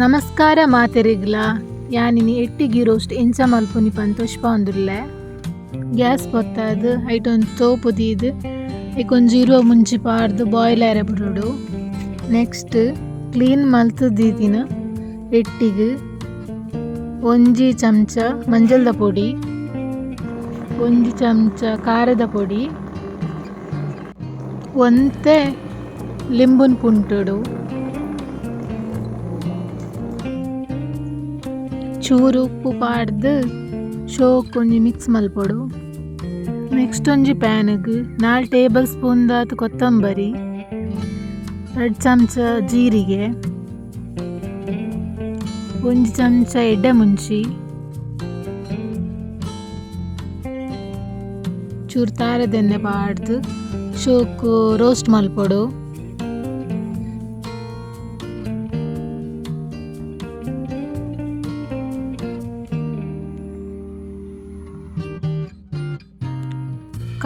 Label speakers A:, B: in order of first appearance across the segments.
A: ನಮಸ್ಕಾರ ಮಾತೆರಿಗ್ಲ. ಯಾನಿನಿ ಎಟ್ಟಿಗಿ ರೋಸ್ಟ್ ಎಂಚ ಮಲ್ಪುನಿ ಪಂತೋಷ್ಪ ತುಷ್ಪ ಒಂದುಲ್ಲೆ ಗ್ಯಾಸ್ ಪೊತ್ತಾದ್ ಐಟೊಂದು ತೋಪು ದೀದ್ ಐಕೊಂಜಿ ಜೀರೋ ಮುಂಚಿ ಪಾಡ್ದು ಬಾಯ್ಲರ್ ಬಿಡೋಡು ನೆಕ್ಸ್ಟ್ ಕ್ಲೀನ್ ಮಲ್ತು ದೀದಿನ ಎಟ್ಟಿಗ್ ಒಂಜಿ ಚಮಚ ಮಂಜಲ್ದ ಪುಡಿ, ಒಂಜಿ ಚಮಚ ಖಾರದ ಪುಡಿ, ಒಂತೆ ಲಿಂಬುನ್ ಪುಂಟುಡು. ಚೂರು ಉಪ್ಪು ಪಾಡ್ದು ಶೋಕ್ ಒಂಜಿ ಮಿಕ್ಸ್ ಮಲ್ಪೊಡು. ನೆಕ್ಸ್ಟ್ ಒಂಜಿ ಪ್ಯಾನ್ಗ್ ನಾಲ್ ಟೇಬಲ್ ಸ್ಪೂನ್ ದಾತ್ ಕೊತ್ತಂಬರಿ, ಎರಡು ಚಮಚ ಜೀರಿಗೆ, ಒಂಜಿ ಚಮಚ ಎಡ್ಡೆ ಮುಂಚಿ, ಚೂರು ತಾರದೆಣ್ಣೆ ಪಾಡ್ದು ಶೋಕು ರೋಸ್ಟ್ ಮಲ್ಪೊಡು.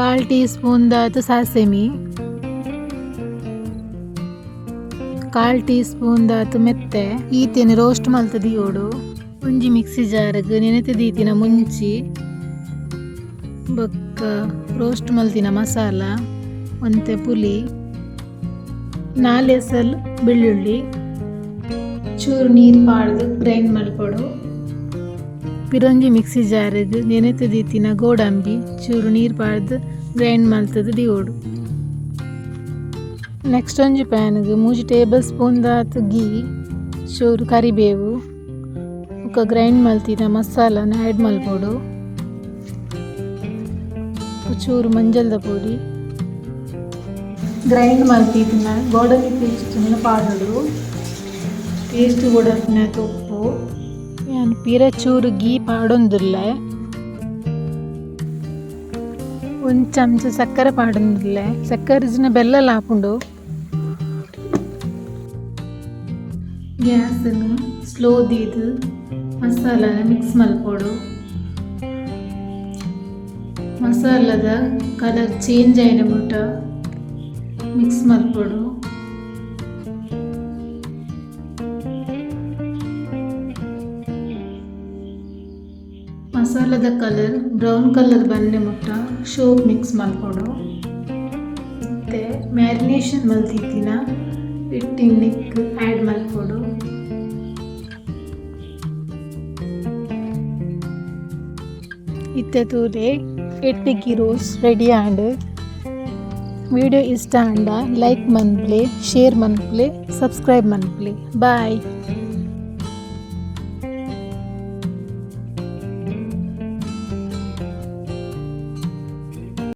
A: ಕಾಲ್ ಟೀ ಸ್ಪೂನ್ ದಾತು ಸಾಸೆಮಿ. ಕಾಲ್ ಟೀ ಸ್ಪೂನ್ ದಾತು ಮೆತ್ತೆ. ಈತೇನೆ ರೋಸ್ಟ್ ಮಲ್ತ ದಿಯೋಡು ಒಂಜಿ ಮಿಕ್ಸಿ ಜಾರ್ಗ್ ನೆನೆತ ದೀತಿನ ಮುಂಚಿ. ಬೊಕ್ಕ ರೋಸ್ಟ್ ಮಲ್ತಿನ ಮಸಾಲ, ಒಂತೆ ಪುಲಿ, ನಾಲ್ ಎಸಲ್ ಬೆಳ್ಳುಳ್ಳಿ. ಚೂರು ನೀರು ಪಾಡ್ದು ಗ್ರೈಂಡ್ ಮಲ್ಪೊಡು ಪಿರೊಂಜಿ ಮಿಕ್ಸಿ ಜಾರಿದು ನೆನೆತ ದೀತಿನ ಗೋಡಂಬಿ, ಚೂರು ನೀರು ಪಾಡ್ದು ಗ್ರೈಂಡ್ ಮಲ್ತದ ದಿವೋಡು ನೆಕ್ಸ್ಟ್ ಒಂಜಿ ಪ್ಯಾನ್ಗ್ ಮೂಜಿ ಟೇಬಲ್ ಸ್ಪೂನ್ ದಾತ್ ಗೀ ಚೂರು ಕರಿಬೇವು ಬೊಕ ಗ್ರೈಂಡ್ ಮಲ್ತಿನ ಮಸಾಲನ ಆ್ಯಡ್ ಮಲ್ಪೊಡು ಚೂರು ಮಂಜಲ್ದ ಪುಡಿ. ಗ್ರೈಂಡ್ ಮಲ್ತಿದ್ನ ಗೋಡಂಬಿ ಪೇಸ್ಟ್ನ ಪಾಡೋದು ಟೇಸ್ಟ್ ಗೋಡಂಬಿನ ತುಪ್ಪು ಯಾನ್ ಪಿರ ಚೂರು ಪಾಡೊಂದುಲ್ಲ. ಒಂದ್ ಚಮಚ ಸಕ್ಕರೆ ಪಾಡೊಂದುಲ್ಲ. ಸಕ್ಕರೆ ಇಜ್ಜಿನ ಬೆಲ್ಲ ಲಾಪುಂಡು ಗ್ಯಾಸನ್ನು ಸ್ಲೋ ದೀದು ಮಸಾಲನ ಮಿಕ್ಸ್ ಮಲ್ಪೊಡು ಮಸಾಲದ ಕಲರ್ ಚೇಂಜ್ ಆಯ್ನ ಮುಟ ಮಿಕ್ಸ್ ಮಲ್ಪೊಡು ಮಸಾಲದ ಕಲರ್, ಬ್ರೌನ್ ಕಲರ್ ಬಂದೆ ಮುಟ್ಟ ಶೋಪ್ ಮಿಕ್ಸ್ ಮಾಡಿಕೊಡು. ಮತ್ತು ಮ್ಯಾರಿನೇಷನ್ ಮಲ್ತಿದ್ದಿನ ಹಿಟ್ಟಿನ ನಿಕ್ ಆ್ಯಡ್ ಮಾಡಿಕೊಡು. ಇತ್ತೆ ತೂದೆ ಎಟ್ಟಿಗಿ ರೋಸ್ ರೆಡಿ ಆಂಡ್ ವಿಡಿಯೋ ಇಷ್ಟ ಆಂಡ ಲೈಕ್ ಮನ್ಪ್ಲೆ ಶೇರ್ ಮನ್ಪ್ಲೆ ಸಬ್ಸ್ಕ್ರೈಬ್ ಮನ್ಪ್ಲೆ. ಬಾಯ್